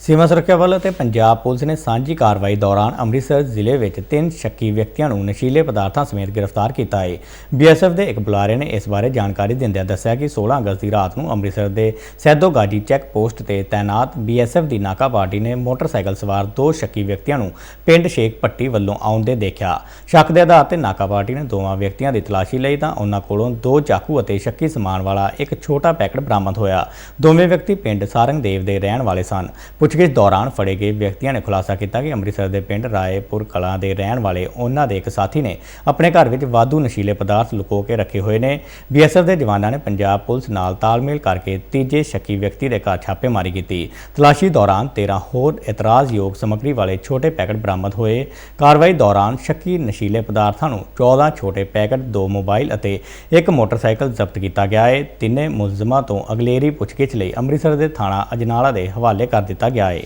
ਸੀਮਾ ਸੁਰੱਖਿਆ ਬਲ ਅਤੇ ਪੰਜਾਬ ਪੁਲਿਸ ਨੇ ਸਾਂਝੀ ਕਾਰਵਾਈ ਦੌਰਾਨ ਅੰਮ੍ਰਿਤਸਰ ਜ਼ਿਲ੍ਹੇ ਵਿੱਚ ਤਿੰਨ ਸ਼ੱਕੀ ਵਿਅਕਤੀਆਂ ਨੂੰ ਨਸ਼ੀਲੇ ਪਦਾਰਥਾਂ ਸਮੇਤ ਗ੍ਰਿਫਤਾਰ ਕੀਤਾ ਹੈ। ਬੀਐਸਐਫ ਦੇ ਇੱਕ ਬੁਲਾਰੇ ਨੇ ਇਸ ਬਾਰੇ ਜਾਣਕਾਰੀ ਦਿੰਦਿਆਂ ਦੱਸਿਆ ਕਿ 16 ਅਗਸਤ ਦੀ ਰਾਤ ਨੂੰ ਅੰਮ੍ਰਿਤਸਰ ਦੇ ਸੈਦੋ ਗਾਜੀ ਚੈੱਕ ਪੋਸਟ ਤੇ ਤਾਇਨਾਤ ਬੀਐਸਐਫ ਦੀ ਨਾਕਾ ਪਾਰਟੀ ਨੇ ਮੋਟਰਸਾਈਕਲ ਸਵਾਰ ਦੋ ਸ਼ੱਕੀ ਵਿਅਕਤੀਆਂ ਨੂੰ ਪਿੰਡ ਸ਼ੇਖ ਪੱਟੀ ਵੱਲੋਂ ਆਉਂਦੇ ਦੇਖਿਆ। ਸ਼ੱਕ ਦੇ ਆਧਾਰ ਤੇ ਨਾਕਾ ਪਾਰਟੀ ਨੇ ਦੋਵਾਂ ਵਿਅਕਤੀਆਂ ਦੀ ਤਲਾਸ਼ੀ ਲਈ ਤਾਂ ਉਹਨਾਂ ਕੋਲੋਂ ਦੋ ਚਾਕੂ ਅਤੇ ਸ਼ੱਕੀ ਸਮਾਨ ਵਾਲਾ ਇੱਕ ਛੋਟਾ ਪੈਕਟ ਬਰਾਮਦ ਹੋਇਆ। ਦੋਵੇਂ ਵਿਅਕਤੀ ਪਿੰਡ ਸਾਰੰਗਦੇਵ ਦੇ ਰਹਿਣ ਵਾਲੇ ਸਨ। ਪੁੱਛਗਿੱਛ ਦੌਰਾਨ ਫੜੇ ਗਏ ਵਿਅਕਤੀਆਂ ਨੇ ਖੁਲਾਸਾ ਕੀਤਾ ਕਿ ਅੰਮ੍ਰਿਤਸਰ ਦੇ ਪਿੰਡ ਰਾਏਪੁਰ ਕਲਾਂ ਦੇ ਰਹਿਣ ਵਾਲੇ ਉਹਨਾਂ ਦੇ ਇੱਕ ਸਾਥੀ ਨੇ ਆਪਣੇ ਘਰ ਵਿੱਚ ਵਾਧੂ ਨਸ਼ੀਲੇ ਪਦਾਰਥ ਲੁਕੋ ਕੇ ਰੱਖੇ ਹੋਏ ਨੇ। ਬੀਐਸਐਫ ਦੇ ਜਵਾਨਾਂ ਨੇ ਪੰਜਾਬ ਪੁਲਿਸ ਨਾਲ ਤਾਲਮੇਲ ਕਰਕੇ ਤੀਜੇ ਸ਼ੱਕੀ ਵਿਅਕਤੀ ਦੇ ਘਰ ਛਾਪੇਮਾਰੀ ਕੀਤੀ। ਤਲਾਸ਼ੀ ਦੌਰਾਨ 13 ਹੋਰ ਇਤਰਾਜ਼ਯੋਗ ਸਮੱਗਰੀ ਵਾਲੇ ਛੋਟੇ ਪੈਕਟ ਬਰਾਮਦ ਹੋਏ। ਕਾਰਵਾਈ ਦੌਰਾਨ ਸ਼ੱਕੀ ਨਸ਼ੀਲੇ ਪਦਾਰਥਾਂ ਨੂੰ 14 ਛੋਟੇ ਪੈਕਟ, ਦੋ ਮੋਬਾਈਲ ਅਤੇ ਇੱਕ ਮੋਟਰਸਾਈਕਲ ਜ਼ਬਤ ਕੀਤਾ ਗਿਆ ਹੈ ਤਿੰਨੇ ਮੁਲਜ਼ਮਾਂ ਤੋਂ ਅਗਲੇਰੀ ਪੁੱਛਗਿੱਛ ਲਈ ਅੰਮ੍ਰਿਤਸਰ ਦੇ ਥਾਣਾ ਅਜਨਾਲਾ ਦੇ ਹਵਾਲੇ ਕਰ ਦਿੱਤਾ ਗਿਆ ਹੈ